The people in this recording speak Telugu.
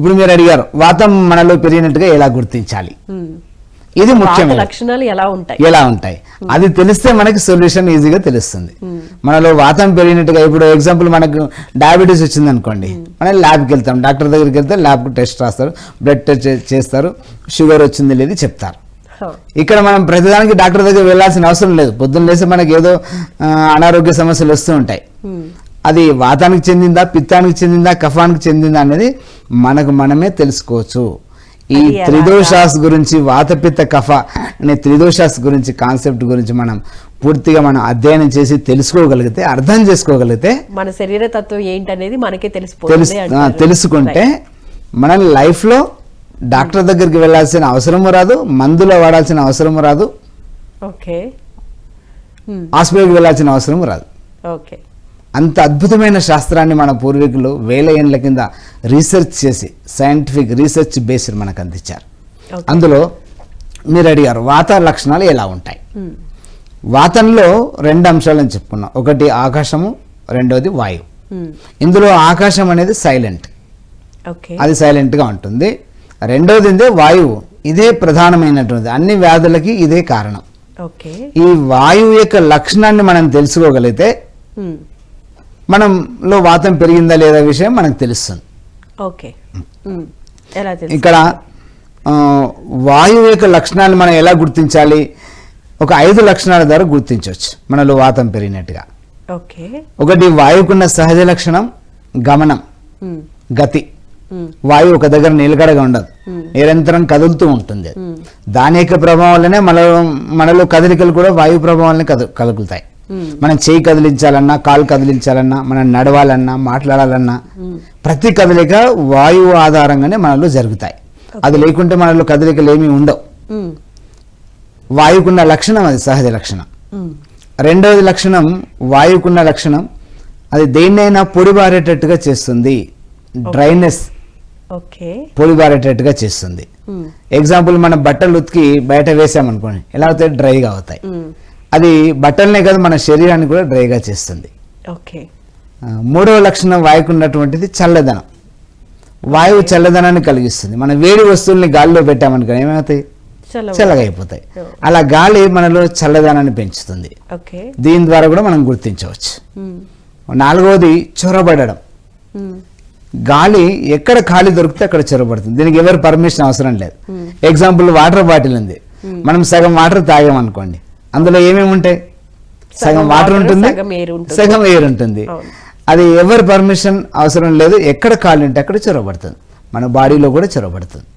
ఇప్పుడు మీరు అడిగారు వాతం మనలో పెరిగినట్టుగా ఎలా గుర్తించాలి? ఇది వాత ముఖ్యమైన లక్షణాలు ఎలా ఉంటాయి? ఎలా ఉంటాయి? అది తెలిస్తే మనకి సొల్యూషన్ ఈజీగా తెలుస్తుంది. మనలో వాతం పెరిగినట్టుగా ఇప్పుడు ఎగ్జాంపుల్ మనకు డయాబెటీస్ వచ్చింది అనుకోండి. మనం ల్యాబ్కి వెళ్తాం డాక్టర్ దగ్గరికి వెళ్తే ల్యాబ్కి టెస్ట్ రాస్తారు బ్లడ్ టెస్ట్ చేస్తారు షుగర్ వచ్చింది లేదు చెప్తారు. ఇక్కడ మనం ప్రతిదానికి డాక్టర్ దగ్గర వెళ్ళాల్సిన అవసరం లేదు. పొద్దున్న లేసి మనకి ఏదో అనారోగ్య సమస్యలు వస్తూ ఉంటాయి. అది వాతానికి చెందిందా పిత్తానికి చెందిందా కఫానికి చెందిందా అనేది మనకు మనమే తెలుసుకోవచ్చు ఈ? త్రిదోషాస్ గురించి వాతపిత్త కఫ అనే త్రిదోషాస్ గురించి కాన్సెప్ట్ గురించి మనం పూర్తిగా మనం అధ్యయనం చేసి తెలుసుకోగలిగితే అర్థం చేసుకోగలిగితే మన శరీర తత్వం ఏంటనేది మనకే తెలుసు. తెలుసుకుంటే. మన లైఫ్లో డాక్టర్ దగ్గరికి వెళ్ళాల్సిన అవసరము రాదు మందులు వాడాల్సిన అవసరము రాదు ఓకే Hmm. హాస్పిటల్కి వెళ్ళాల్సిన అవసరం రాదు ఓకే అంత అద్భుతమైన శాస్త్రాన్ని మన పూర్వీకులు వేల ఏండ్ల కింద రీసెర్చ్ చేసి సైంటిఫిక్ రీసెర్చ్ బేస్డ్ మనకు అందించారు. అందులో మీరు అడిగారు వాత లక్షణాలు ఎలా ఉంటాయి. వాతంలో రెండు అంశాలను చెప్పుకున్నాం. ఒకటి ఆకాశము రెండోది వాయువు. ఇందులో ఆకాశం అనేది సైలెంట్. అది సైలెంట్గా ఉంటుంది. రెండోది ఏందే? వాయువు. ఇదే ప్రధానమైనటువంటి అన్ని వ్యాధులకి ఇదే కారణం. ఈ వాయువు యొక్క లక్షణాన్ని మనం తెలుసుకోగలిగితే. మనంలో వాతం పెరిగిందా లేదా విషయం మనకు తెలుస్తుంది. ఓకే. ఇక్కడ వాయువు యొక్క లక్షణాన్ని మనం ఎలా గుర్తించాలి? ఒక ఐదు లక్షణాల ద్వారా గుర్తించవచ్చు మనలో వాతం పెరిగినట్టుగా. ఓకే. ఒకటి వాయువుకున్న సహజ లక్షణం గమనం. గతి. వాయువు ఒక దగ్గర నిలకడగా ఉండదు. నిరంతరం కదులుతూ ఉంటుంది. దాని యొక్క ప్రభావం వల్లనే మనలో మనలో కదలికలు కూడా వాయు ప్రభావం వల్లనే కదు కలుగుతాయి. మనం చేయి కదిలించాలన్నా కాలు కదిలించాలన్నా మనం నడవాలన్నా మాట్లాడాలన్నా ప్రతి కదలిక వాయువు ఆధారంగానే మనలో జరుగుతాయి. అది లేకుంటే మనలో కదలికలు ఏమీ ఉండవు. Hmm. వాయువుకున్న లక్షణం అది సహజ లక్షణం. Hmm. రెండవది లక్షణం వాయువుకున్న లక్షణం అది దేన్నైనా పొడిబారేటట్టుగా చేస్తుంది. డ్రైనెస్ ఓకే పొడిబారేటట్టుగా చేస్తుంది. Hmm. ఎగ్జాంపుల్ మన బట్టలు ఉతికి బయట వేసామనుకోండి ఎలా అవుతాయి? డ్రైగా అవుతాయి. Hmm. అది బట్టలనే కాదు మన శరీరాన్ని కూడా డ్రైగా చేస్తుంది. ఓకే. మూడవ లక్షణం వాయువుకు ఉన్నటువంటిది చల్లదనం. వాయువు చల్లదనాన్ని కలిగిస్తుంది. మన వేడి వస్తువుల్ని గాలిలో పెట్టామనుకో ఏమవుతాయి చలో చల్లగా అయిపోతాయి. అలా గాలి మనలో చల్లదనాన్ని పెంచుతుంది. దీని ద్వారా కూడా మనం గుర్తించవచ్చు. నాలుగవది చొరబడడం. గాలి ఎక్కడ ఖాళీ దొరికితే అక్కడ చొరబడుతుంది. దీనికి ఎవరి పర్మిషన్ అవసరం లేదు. ఎగ్జాంపుల్ వాటర్ బాటిల్ ఉంది. మనం సగం వాటర్ తాగామనుకోండి. అందులో ఏమేమి ఉంటాయి? సగం వాటర్ ఉంటుంది సగం ఎయిర్ ఉంటుంది. అది ఎవరి పర్మిషన్ అవసరం లేదు ఎక్కడ ఖాళీ ఉంటే అక్కడ చొరబడుతుంది. మన బాడీలో కూడా చొరబడుతుంది.